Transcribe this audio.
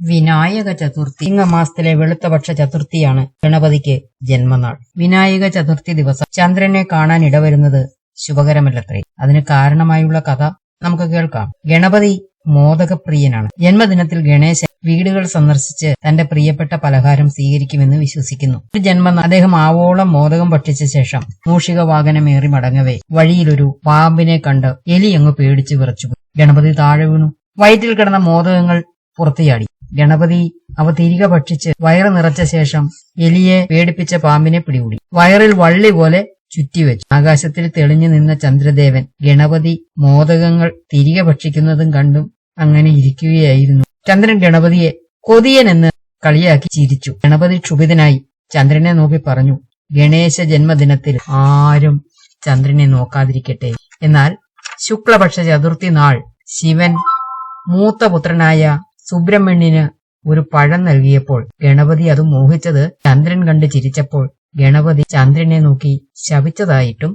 വിനായക ചതുർത്ഥി. ചിങ്ങമാസത്തിലെ വെളുത്തപക്ഷ ചതുർത്ഥിയാണ് ഗണപതിക്ക് ജന്മനാൾ. വിനായക ചതുർത്ഥി ദിവസം ചന്ദ്രനെ കാണാൻ ഇടവരുന്നത് ശുഭകരമല്ലത്രേ. അതിന് കാരണമായുള്ള കഥ നമുക്ക് കേൾക്കാം. ഗണപതി മോദകപ്രിയനാണ്. ജന്മദിനത്തിൽ ഗണേശൻ വീടുകൾ സന്ദർശിച്ച് തന്റെ പ്രിയപ്പെട്ട പലഹാരം സ്വീകരിക്കുമെന്ന് വിശ്വസിക്കുന്നു. ഒരു ജന്മ അദ്ദേഹം ആവോളം മോദകം ഭക്ഷിച്ച ശേഷം മൂഷിക വാഹനമേറി മടങ്ങവേ. വഴിയിലൊരു പാമ്പിനെ കണ്ട് എലി അങ്ങ് പേടിച്ചു വിറച്ചു ഗണപതി താഴെ വീണു. വയറ്റിൽ കിടന്ന മോദകങ്ങൾ പുറത്തുചാടി ഗണപതി അവ തിരികെ ഭക്ഷിച്ച് വയറ് നിറച്ച ശേഷം എലിയെ പേടിപ്പിച്ച പാമ്പിനെ പിടികൂടി. വയറിൽ വള്ളി പോലെ ചുറ്റിവെച്ചു ആകാശത്തിൽ തെളിഞ്ഞു നിന്ന ചന്ദ്രദേവൻ ഗണപതി മോദകങ്ങൾ തിരികെ ഭക്ഷിക്കുന്നതും കണ്ടും അങ്ങനെ ഇരിക്കുകയായിരുന്നു. ചന്ദ്രൻ ഗണപതിയെ കൊതിയൻ എന്ന് കളിയാക്കി ചിരിച്ചു. ഗണപതി ക്ഷുഭിതനായി ചന്ദ്രനെ നോക്കി പറഞ്ഞു ഗണേശ ജന്മദിനത്തിൽ ആരും ചന്ദ്രനെ നോക്കാതിരിക്കട്ടെ. എന്നാൽ ശുക്ലപക്ഷ ചതുർത്ഥി നാൾ ശിവൻ മൂത്ത പുത്രനായ സുബ്രഹ്മണ്യന് ഒരു പഴം നൽകിയപ്പോൾ ഗണപതി അത് മോഹിച്ചത് ചന്ദ്രൻ കണ്ട് ചിരിച്ചപ്പോൾ ഗണപതി ചന്ദ്രനെ നോക്കി ശപിച്ചതായിട്ടും